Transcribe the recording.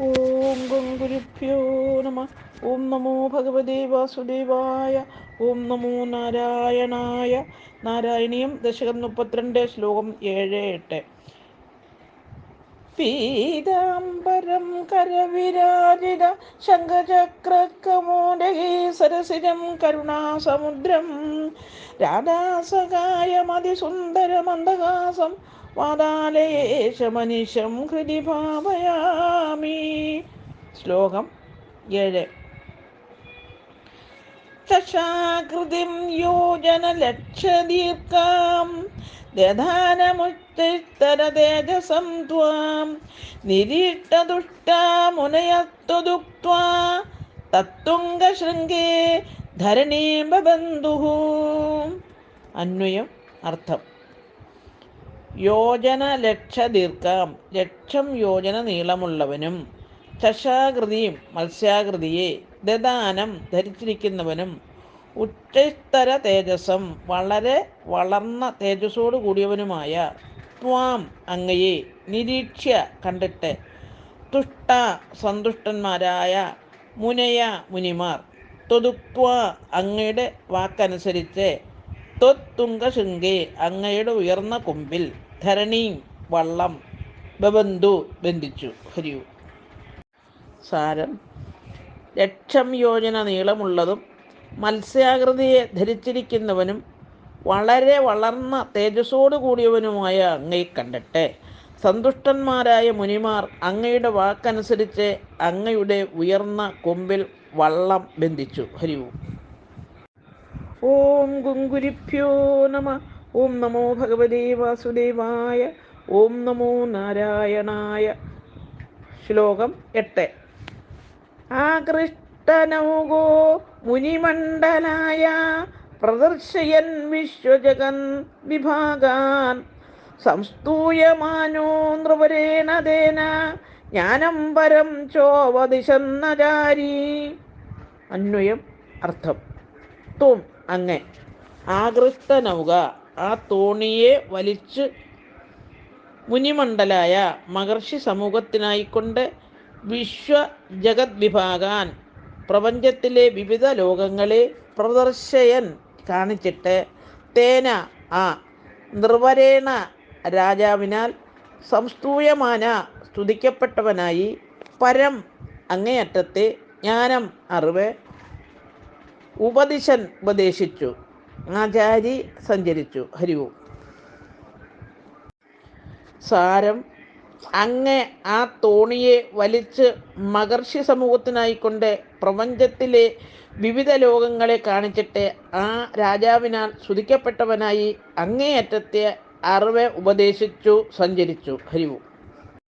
ഓം ഗുരുഭ്യോ നമ ഓം നമോ ഭഗവതേ വാസുദേവായ ഓം നമോ നാരായണായ നാരായണീയം ദശകം മുപ്പത്തിരണ്ട് ശ്ലോകം ഏഴ് എട്ട്. പീതാംബരം കരവിരാജിത ശംഖചക്രകമോദകീ സരസിരം കരുണാസമുദ്രം. രാധാസകായമതിസുന്ദരമന്ദഹാസം വാതാലയേശമനിശം ഹൃദി ഭാവയാമി ശ്ലോകം ഏഴ്. ദശാകൃതിം യോജനലക്ഷദീർഘാം ദധാനമുത്തിത്തരതേജസം ത്വാം നിരീഷ്ടദുഷ്ടാമുനയത്വദുക്ത്വാ തത്തുംഗശൃംഗേ ധരണീബന്ധു അന്വയം അർത്ഥം. യോജന ലക്ഷദീർഘം ലക്ഷം യോജന നീളമുള്ളവനും ചഷാകൃതിയും മത്സ്യാകൃതിയെ ദദാനം ധരിച്ചിരിക്കുന്നവനും ഉച്ചസ്തര തേജസ്സം വളരെ വളർന്ന തേജസ്സോടു കൂടിയവനുമായ ത്വാം അങ്ങയെ നിരീക്ഷ്യ കണ്ടിട്ട് തുഷ്ട സന്തുഷ്ടന്മാരായ മുനയ മുനിമാർ തൊതുക്വ അങ്ങയുടെ വാക്കനുസരിച്ച് തൊത്തുങ്കശൃംഗെ അങ്ങയുടെ ഉയർന്ന കൊമ്പിൽ ധരണി വള്ളം ബബന്ധു ബന്ധിച്ചു. ഹരിയു. സാരം. ലക്ഷം യോജന നീളമുള്ളതും മത്സ്യാകൃതിയെ ധരിച്ചിരിക്കുന്നവനും വളരെ വളർന്ന തേജസ്സോടു കൂടിയവനുമായ അങ്ങയെ കണ്ടട്ടെ. സന്തുഷ്ടന്മാരായ മുനിമാർ അങ്ങയുടെ വാക്കനുസരിച്ച് അങ്ങയുടെ ഉയർന്ന കൊമ്പിൽ വള്ളം ബന്ധിച്ചു. ഹരിവും ഓം ഗുങ്കുരിഭ്യോ നമ. ഓം നമോ ഭഗവതേ വാസുദേവായ. ഓം നമോ നാരായണായ. ശ്ലോകം എട്ട്. ആകൃഷ്ടനൗകോ മുനിമണ്ഡലായ പ്രദർശയൻ വിശ്വജഗൻ വിഭാഗാൻ. സംസ്തൂയമാനോ നൃപരേണതേന ജ്ഞാനം പരം ചോവതിശന്നചാരി. അന്വയം അർത്ഥം. തൂം അങ്ങ്. ആകൃഷ്ടനൗക. ആ തോണിയെ വലിച്ച് മുനിമണ്ഡലായ മഹർഷി സമൂഹത്തിനായിക്കൊണ്ട് വിശ്വ ജഗത് വിഭാഗാൻ പ്രപഞ്ചത്തിലെ വിവിധ ലോകങ്ങളെ പ്രദർശയൻ കാണിച്ചിട്ട് തേന ആ നിർവരേണ രാജാവിനാൽ സംസ്തൂയമാന സ്തുതിക്കപ്പെട്ടവനായി പരം അങ്ങേയറ്റത്തെ ജ്ഞാനം അറിവ് ഉപദിശൻ ഉപദേശിച്ചു. ആചാരി സഞ്ചരിച്ചു. ഹരിവും സാരം അങ്ങ് ആ തോണിയെ വലിച്ച് മഹർഷി സമൂഹത്തിനായിക്കൊണ്ട് പ്രപഞ്ചത്തിലെ വിവിധ ലോകങ്ങളെ കാണിച്ചിട്ട് ആ രാജാവിനാൽ സ്തുതിക്കപ്പെട്ടവനായി അങ്ങേയറ്റത്തെ അറിവ് ഉപദേശിച്ചു സഞ്ചരിച്ചു. ഹരിവും.